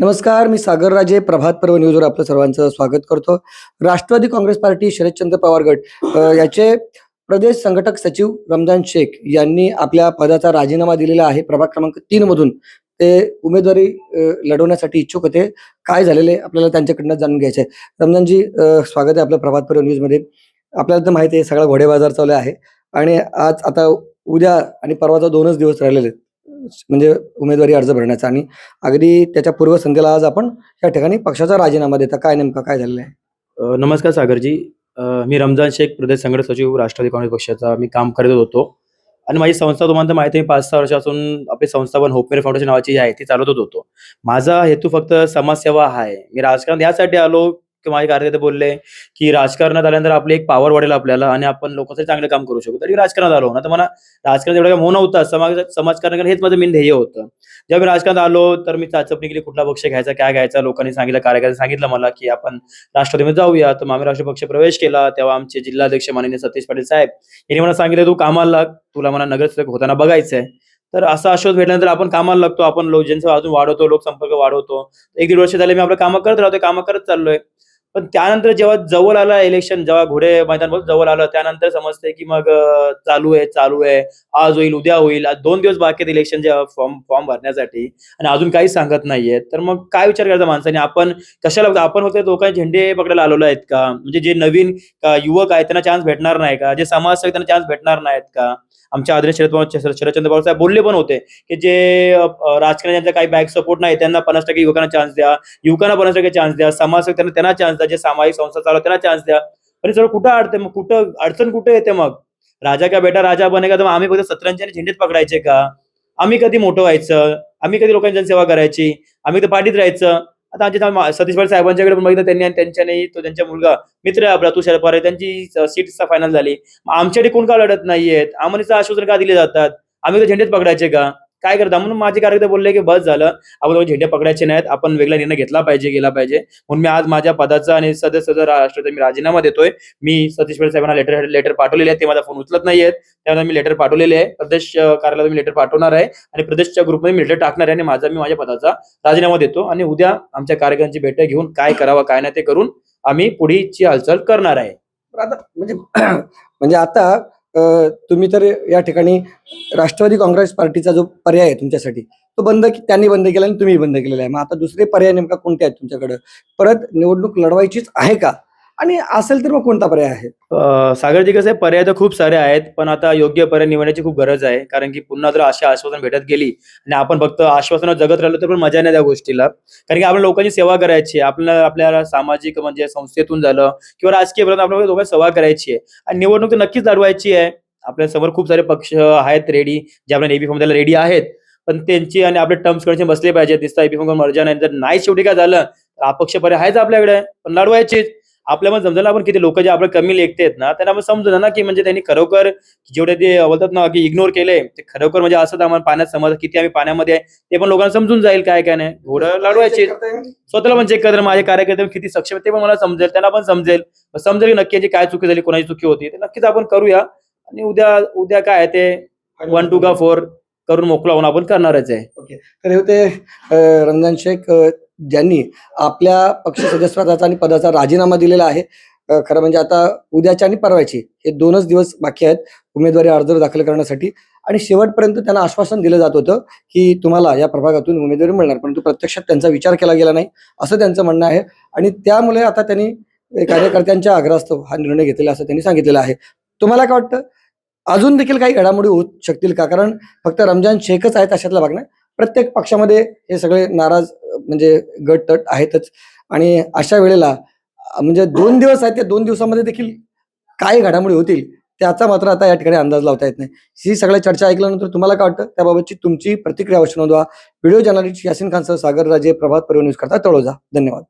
नमस्कार मी सागर राजे प्रभात पर्व न्यूजवर आपलं सर्वांचं स्वागत करतो. राष्ट्रवादी काँग्रेस पार्टी शरदचंद्र पवार गट याचे प्रदेश संघटक सचिव रमजान शेख यांनी आपल्या पदाचा राजीनामा दिलेला आहे. प्रभाग क्रमांक तीन मधून ते उमेदवारी लढवण्यासाठी इच्छुक होते. काय झालेले आपल्याला त्यांच्याकडनं जाणून घ्यायचे आहे. रमजानजी स्वागत आहे आपलं प्रभात पर्व न्यूजमध्ये. आपल्याला तर माहिती आहे सगळा घोडे बाजार चालू आहे. आणि आज आता उद्या आणि परवाचा दोनच दिवस राहिलेले आहेत. म्हणजे उमेदवारी अर्ज भरण्याचा. आणि अगदी त्याच्या पूर्वसंध्येला आज आपण या ठिकाणी पक्षाचा राजीनामा देता. काय नेमकं काय झालेलं आहे? नमस्कार सागरजी. मी रमजान शेख प्रदेश संघटक सचिव राष्ट्रवादी काँग्रेस पक्षाचा मी काम करत होतो. आणि माझी संस्था तुम्हाला तर माहिती आहे मी पाच सहा वर्षापासून आपली संस्था पण फाउंडेशन नावाची जी आहे ती चालवत होतो. माझा हेतू फक्त समाजसेवा आहे. मी राजकारण यासाठी आलो माझे कार्यकर्ते बोलले की राजकारणात आल्यानंतर आपली एक पॉवर वाढेल आपल्याला आणि आपण लोकांसाठी चांगलं काम करू शकू. तरी राजकारणात आलो. ना तर मला राजकारण एवढं काही मोह नव्हता. समाज समाजकारण हेच माझं मेन ध्येय होतं. जेव्हा मी राजकारणात आलो तर मी चाचपणी केली कुठला पक्ष घ्यायचा काय घ्यायचा लोकांनी सांगितलं कार्यकर्ते सांगितलं मला की आपण राष्ट्रवादीमध्ये जाऊया. तर मग आम्ही राष्ट्रीय पक्ष प्रवेश केला. तेव्हा आमचे जिल्हाध्यक्ष माननीय सतीश पाटील साहेब यांनी मला सांगितलं तू कामाला लाग. तुला मला नगरसेवक होताना बघायचंय. तर असा आश्वास भेटल्यानंतर आपण कामाला लागतो. आपण लोक ज्यांचा अजून वाढवतो लोकसंपर्क वाढवतो. एक दीड वर्ष झाले मी आपलं कामं करत राहतो कामं करत चाललोय. पण त्यानंतर जेव्हा जवळ आलं इलेक्शन जेव्हा घोडे मैदान जवळ आलं त्यानंतर समजतंय की मग चालू आहे चालू आहे. आज होईल उद्या होईल. आज दोन दिवस बाकी आहेत इलेक्शनचे फॉर्म फॉर्म भरण्यासाठी. आणि अजून काही सांगत नाहीये. तर मग काय विचार करायचा माणसाने? आपण कशाला आपण फक्त लोकांचे झेंडे पकडायला आलेलो आहेत का? म्हणजे जे नवीन युवक आहेत त्यांना चान्स भेटणार नाही का? जे समाजसेवक त्यांना चान्स भेटणार नाहीत का? आमच्या आदरणीय शरद पवार शरदचंद्र पवार साहेब बोलले पण होते की जे अ, राजकारणी ज्यांचा काही बॅक सपोर्ट नाही त्यांना पन्नास टक्के युवकांना चान्स द्या. युवकांना पन्नास टक्के चान्स द्या. समाजसेवक त्यांना त्यांना चान्स द्या. जे सामाजिक संस्था चालू त्यांना चान्स द्या. पण सर्व सगळं कुठं अडते मग? कुठं अडचण कुठे येते मग? राजा का बेटा राजा बनेगा तर मग आम्ही फक्त सतरंजी आणि झेंडेच पकडायचे का? आम्ही कधी मोठं व्हायचं? आम्ही कधी लोकांची जनसेवा करायची? आम्ही तर पाठीत राहायचं. आता आमच्या सतीश पाटील साहेबांच्याकडे पण बघितलं त्यांनी आणि त्यांच्याने तो त्यांचा मुलगा मित्र आपला तुषार पारे त्यांची सीट फायनल झाली. मग आमच्याकडे कोण का लढत नाहीयेत? आम्हाला आश्वासन का दिले जातात? आम्ही तर झेंडेच पकडायचे का? काय करता? म्हणून माझे कार्यकर्ते बोलले की बस झालं. आपण झेंडे पकडायचे नाहीत. आपण वेगळा निर्णय घेतला पाहिजे गेला पाहिजे. म्हणून मी आज माझ्या पदाचा आणि सदस्याचा राष्ट्राचा मी राजीनामा देतोय मी सतीश पेड साहेबांना लेटर लेटर पाठवलेले आहे. ते माझा फोन उचलत नाहीयेत त्यामुळे मी लेटर पाठवलेले आहे. प्रदेश कार्यालयात मी लेटर पाठवणार आहे. आणि प्रदेशच्या ग्रुपमध्ये मी लेटर टाकणार आहे आणि माझा मी माझ्या पदाचा राजीनामा देतो. आणि उद्या आमच्या कार्यकर्त्यांची बैठक घेऊन काय करावं काय नाही ते करून आम्ही पुढीची हालचाल करणार आहे. आता म्हणजे म्हणजे आता तुम्ही तर या ठिकाणी राष्ट्रवादी काँग्रेस पार्टीचा जो पर्याय आहे तुमच्यासाठी तो बंद त्यांनी बंद केला आणि तुम्ही बंद केलेला आहे. मग आता दुसरे पर्याय नेमका कोणते आहेत तुमच्याकडे? परत निवडणूक लढवायचीच आहे का? आणि असेल तर मग कोणता पर्याय आहे? अं, सागरजी कसं आहे पर्याय तर खूप सारे आहेत पण आता योग्य पर्याय निवडण्याची खूप गरज आहे. कारण की पुन्हा जर अशी आश्वासन भेटत गेली आणि आपण फक्त आश्वासनं जगत राहिलो तर पण मजा नाही त्या गोष्टीला. कारण की आपण लोकांची सेवा करायची आहे. आपल्याला आपल्याला सामाजिक म्हणजे संस्थेतून झालं किंवा राजकीय पर्यंत आपल्याला लोकांची सेवा करायची आहे. आणि निवडणूक तर नक्कीच लढवायची आहे. आपल्यासमोर खूप सारे पक्ष आहेत रेडी जे आपल्या एबी फॉर्म द्यायला रेडी आहेत. पण त्यांची आणि आपले टर्म्स कंडिशन बसले पाहिजे दिसता एबी फॉर्म मर्जा नाही. जर नाही शेवटी काय झालं तर अपक्ष पर्याय आहेच आपल्याकडे. पण लढवायचीच. आपल्याला समजेल ना आपण किती लोक जे आपल्या कमी लेखतेत ना त्यांना आपण समजलं ना की म्हणजे त्यांनी खरोखर जेवढे ते बोलतात ना की इग्नोर केले ते खरोखर म्हणजे असं आम्हाला पाण्यात समज किती आम्ही पाण्यामध्ये आहे ते पण लोकांना समजून जाईल काय काय नाही. घोडं लढवायचे स्वतःला पण चेक करत माझे कार्यकर्ते किती सक्षम आहेत ते पण मला समजेल त्यांना पण समजेल. समजेल की नक्की काय चुकी झाली कोणाची चुकी होती ते नक्कीच आपण करूया. आणि उद्या उद्या काय आहे ते? वन टू का फोर करून मोकळा होऊन आपण करणारच आहे. तर हे होते रमजान शेख ज्यांनी आपल्या पक्ष सदस्यपदाचा आणि पदाचा राजीनामा दिलेला आहे खरं म्हणजे आता उद्याची आणि परवाची हे दोनच दिवस बाकी आहेत उमेदवारी अर्ज दाखल करण्यासाठी. आणि शेवटपर्यंत त्यांना आश्वासन दिलं जात होतं की तुम्हाला या प्रभागातून उमेदवारी मिळणार परंतु प्रत्यक्षात त्यांचा विचार केला गेला नाही असं त्यांचं म्हणणं आहे. आणि त्यामुळे आता त्यांनी कार्यकर्त्यांच्या आग्रहास्तव हा निर्णय घेतलेला असं त्यांनी सांगितलेलं आहे. तुम्हाला काय वाटतं? अजून देखील काही घडामोडी होऊ शकतील का? कारण फक्त रमजान शेखच आहेत अशातला भाग नाही. प्रत्येक पक्षामध्ये हे सगळे नाराज म्हणजे गट तट आहेतच. आणि अशा वेळेला म्हणजे दोन दिवस आहेत त्या दोन दिवसामध्ये देखील काय घडामोडी होतील त्याचा मात्र आता या ठिकाणी अंदाज लावता येत नाही. ही सगळ्या चर्चा ऐकल्यानंतर तुम्हाला काय वाटतं? त्याबाबतची तुमची प्रतिक्रिया अवश्य नोंदवा. व्हिडिओ जर्नलिस्ट यासिन खानसह सागर राजे प्रभात पर्व न्यूज करता तळोजा. धन्यवाद.